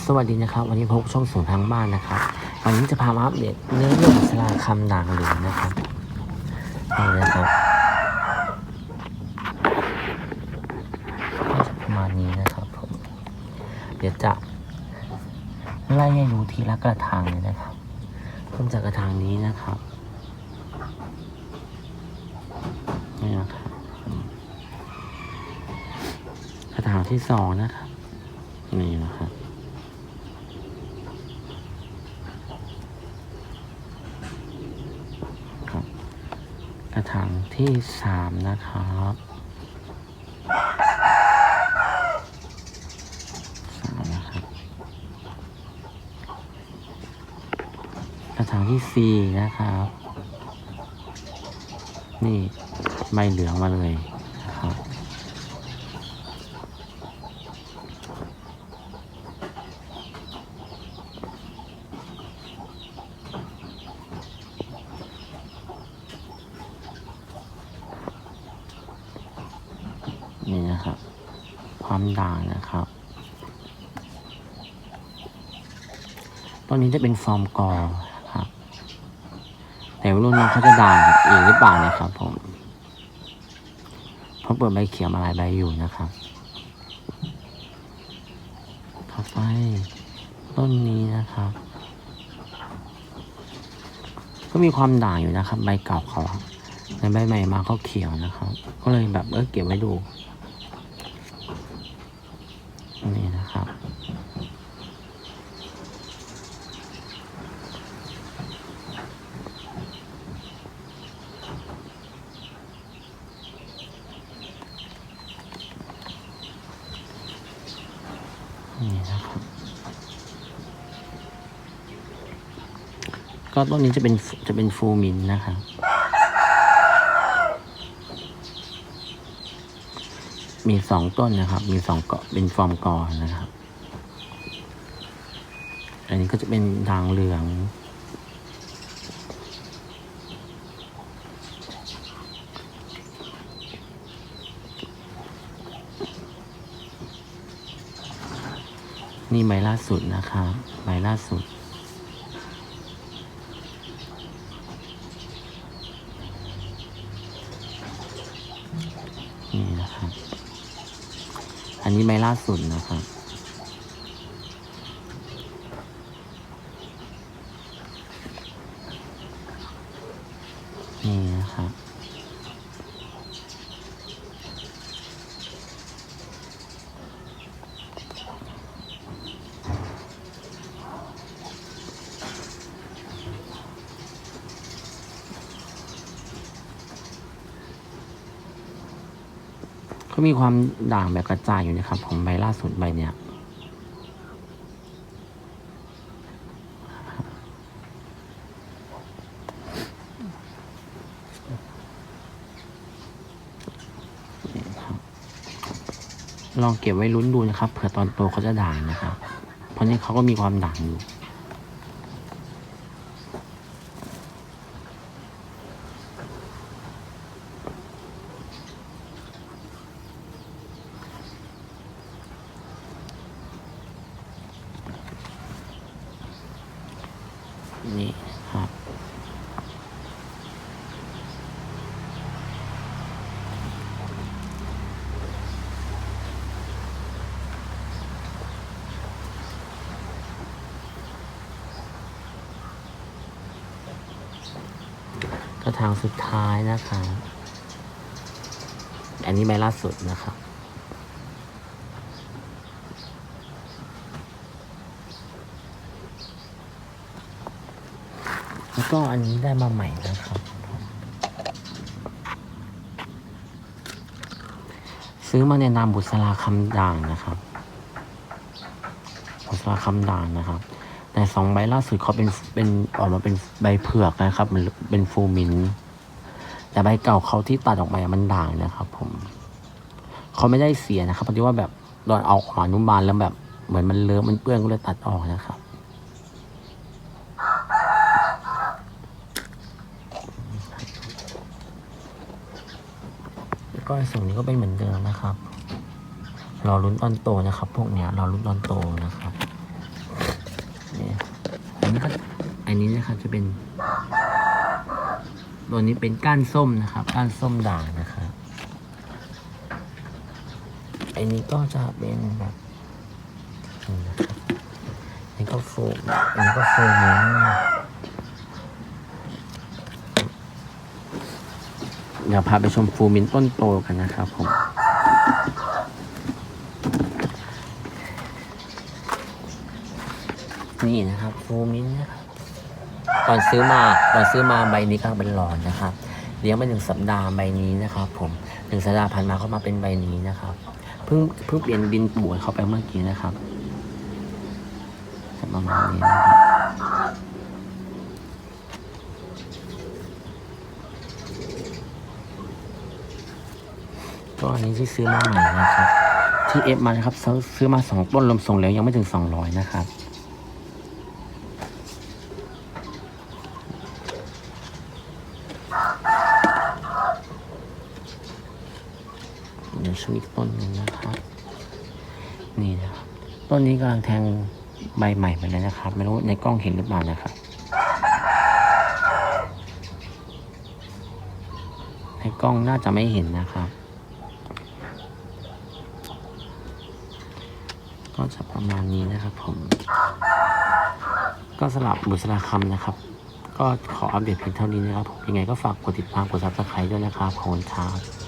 สวัสดีนะครับ วันนี้พบช่องสูงทางบ้านนะครับวันนี้จะพามาอัปเดตเนื้อเรื่องสลาคำด่างหลืองนะครับนี่นะครับประมาณนี้นะครับผมเดี๋ยวจะไล่ให้ดูทีละกระถางเลยนะครับเริ่มจากกระถางนี้นะครับนี่นะครับกระถางที่สองนะครับนี่นะครับกระถาง ที่สามนะครับสามนะครับกระถางที่สี่นะครับ นี่ใบเหลืองมาเลยนะครับ นี่นะครับ ความด่างนะครับ ต้นนี้จะเป็นฟอร์มกอครับ แต่รุ่นน้องเขาจะด่างอีกหรือเปล่านะครับ ผมเพราะเปิดใบเขียวมาหลายใบอยู่นะครับต่อไปต้นนี้นะครับ ก็มีความด่างอยู่นะครับ ใบเก่าเขาในใบใหม่มาเขาเขียวนะครับ ก็เลยแบบเออเก็บไว้ดู นี่นะครับ นี่นะครับก็ต้นนี้จะเป็นจะเป็นฟูมินนะครับมีสองต้นนะครับ มีสองเกาะเป็นฟอร์มกอนะครับ อันนี้ก็จะเป็นทางเหลือง นี่ใบล่าสุดนะครับใบล่าสุด นี่นะครับ อันนี้ใบล่าสุดนะครับนี่นะครับ ก็มีความด่างแบบกระจายอยู่นะครับ ของใบล่าสุดใบเนี้ยลองเก็บไว้ลุ้นดูนะครับเผื่อตอนโตเขาจะด่างนะครับ เพราะนี่เขาก็มีความด่างอยู่ นี่ครับ กระถางสุดท้ายนะครับอันนี้ใบล่าสุดนะครับแล้วก็อันนี้ได้มาใหม่นะครับ ซื้อมาในนามบุษราคำด่างนะครับ บุษราคำด่างนะครับ แต่สองใบล่าสุดเขาเป็นเป็นออกมาเป็นใบเผือกนะครับ มันเป็นฟูมิน แต่ใบเก่าเขาที่ตัดออกไปมันด่างนะครับ ผมเขาไม่ได้เสียนะครับเพราะว่าแบบตอนเอาออกมาอนุบาลแล้วแบบเหมือนมันเลอะมันเปื้อนก็เลยตัดออกนะครับแล้วก็ส่วนนี้ก็เป็นเหมือนเดิมนะครับรอลุ้นตอนโตนะครับ พวกเนี้ยรอลุ้นตอนโตนะครับ นะครับ อันนี้นะครับจะเป็นตัวนี้เป็นก้านส้มนะครับ ก้านส้มด่างนะครับ อันนี้ก็จะเป็นแบบนี่นะครับอันนี้ก็โฟมอันนี้ก็โฟมเหมือนเดี๋ยวพาไปชมฟูมินต้นโตกันนะครับผม นี่นะครับฟูมินนะครับตอนซื้อมาตอนซื้อมาใบนี้ก็เป็นหลอดนะครับเลี้ยงมาหนึ่งสัปดาห์ใบนี้นะครับ ผมหนึ่งสัปดาห์ผ่านมาเข้ามาเป็นใบนี้นะครับเพิ่งเพิ่งเปลี่ยนดินบวยเข้าไปเมื่อกี้นะครับประมาณนี้นะครับก็อันนี้ที่ซื้อมาใหม่นะครับที่เอฟมานะครับซื้อซื้อมาสองต้นรวมส่งแล้วยังไม่ถึงสองร้อยนะครับ เดี๋ยว ช่วยอีกต้นหนึ่งนะครับ นี่นะครับ ต้นนี้กำลังแทงใบใหม่ไปแล้วนะครับ ไม่รู้ในกล้องเห็นหรือเปล่านะครับ ในกล้องน่าจะไม่เห็นนะครับ ก็จะประมาณนี้นะครับผม ก็สลับบุษราคำนะครับ ก็ขออัปเดตเพียงเท่านี้นะครับผมยังไงก็ฝากกดติดตามกดซับสไครต์ด้วยนะครับขอบคุณครับ